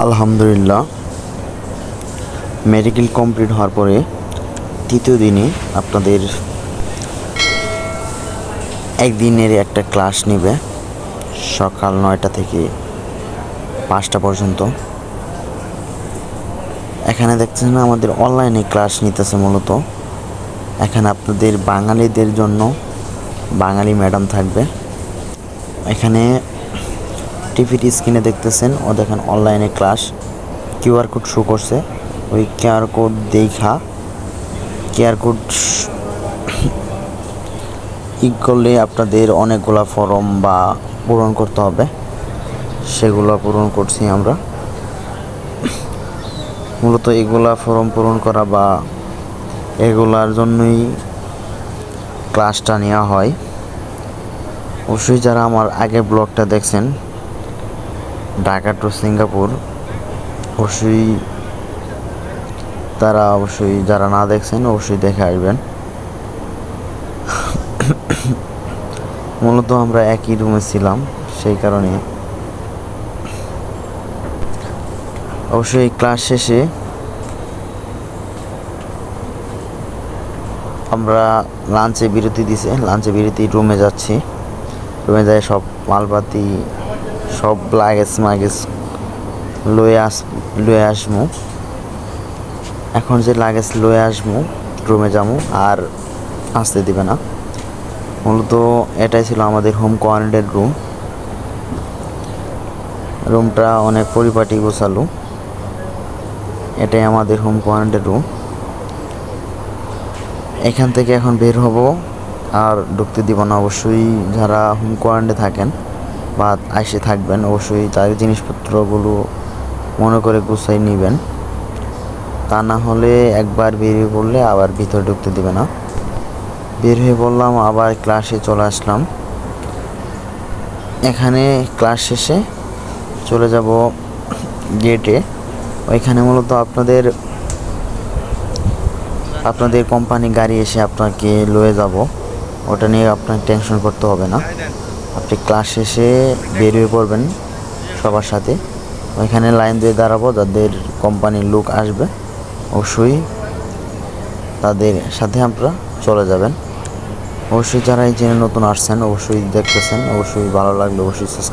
আলহামদুলিল্লাহ। Medical complete হওয়ার পরে তৃতীয় দিনে আপনাদের একদিনের একটা ক্লাস নেবে সকাল নয়টা থেকে পাঁচটা পর্যন্ত। এখানে দেখছেন আমাদের অনলাইনে ক্লাস নিতেছে মূলত। এখানে আপনাদের বাঙালিদের জন্য বাঙালি ম্যাডাম থাকবে। এখানে টিভিটি স্ক্রিনে দেখতেছেন, ও দেখেন অনলাইনে ক্লাস কিউআর কোড শো করছে, ওই কিউআর কোড দেখা কিউআর কোড ই করলে আপনাদের অনেকগুলা ফর্ম বা পূরণ করতে হবে, সেগুলো পূরণ করছি আমরা। মূলত এগুলা ফর্ম পূরণ করা বা এগুলার জন্যই ক্লাসটা নেওয়া হয়। অবশ্যই যারা আমার আগের ব্লগটা দেখছেন ঢাকা টু সিঙ্গাপুর, অবশ্যই তারা অবশ্যই যারা না দেখছেন, অবশ্যই দেখে আসবেন। মূলত আমরা একই রুমে ছিলাম, সেই কারণে। অবশ্যই ক্লাস শেষে আমরা লাঞ্চে বিরতি দিছে লাঞ্চে বিরতি রুমে যাচ্ছি। রুমে যাই সব মালপাতি সব লাগেজ মাগেজ লয়ে আস, লয়ে আসব এখন যে লাগেজ লয়ে আসব রুমে যাব আর আসতে দিবে না। মূলত এটাই ছিল আমাদের হোম কোয়ারেন্টাইন রুম রুমটা অনেক পরিপাটি গোছালো। এটাই আমাদের হোম কোয়ারেন্টাইন রুম এখান থেকে এখন বের হব, আর ঢুকতে দিব না। অবশ্যই যারা হোম কোয়ারেন্টাইনে থাকেন বা আইসে থাকবেন, অবশ্যই তার জিনিসপত্রগুলো মনে করে গুছাই নেবেন। তা না হলে একবার বেরিয়ে পড়লে আবার ভিতরে ঢুকতে দেবে না। বের হয়ে বললাম আবার ক্লাসে চলে আসলাম। এখানে ক্লাস শেষে চলে যাব গেটে ওইখানে মূলত আপনাদের আপনাদের কোম্পানি গাড়ি এসে আপনাকে লয়ে যাব। ওটা নিয়ে আপনার টেনশন করতে হবে না। আপনি ক্লাস শেষে বেরিয়ে পড়বেন সবার সাথে। ওইখানে লাইন দিয়ে দাঁড়াবো, যাদের কোম্পানির লোক আসবে, অবশ্যই তাদের সাথে আপনারা চলে যাবেন। অবশ্যই যারা এই চ্যানেল নতুন আসছেন, অবশ্যই দেখতেছেন, অবশ্যই ভালো লাগলে অবশ্যই সাবস্ক্রাইব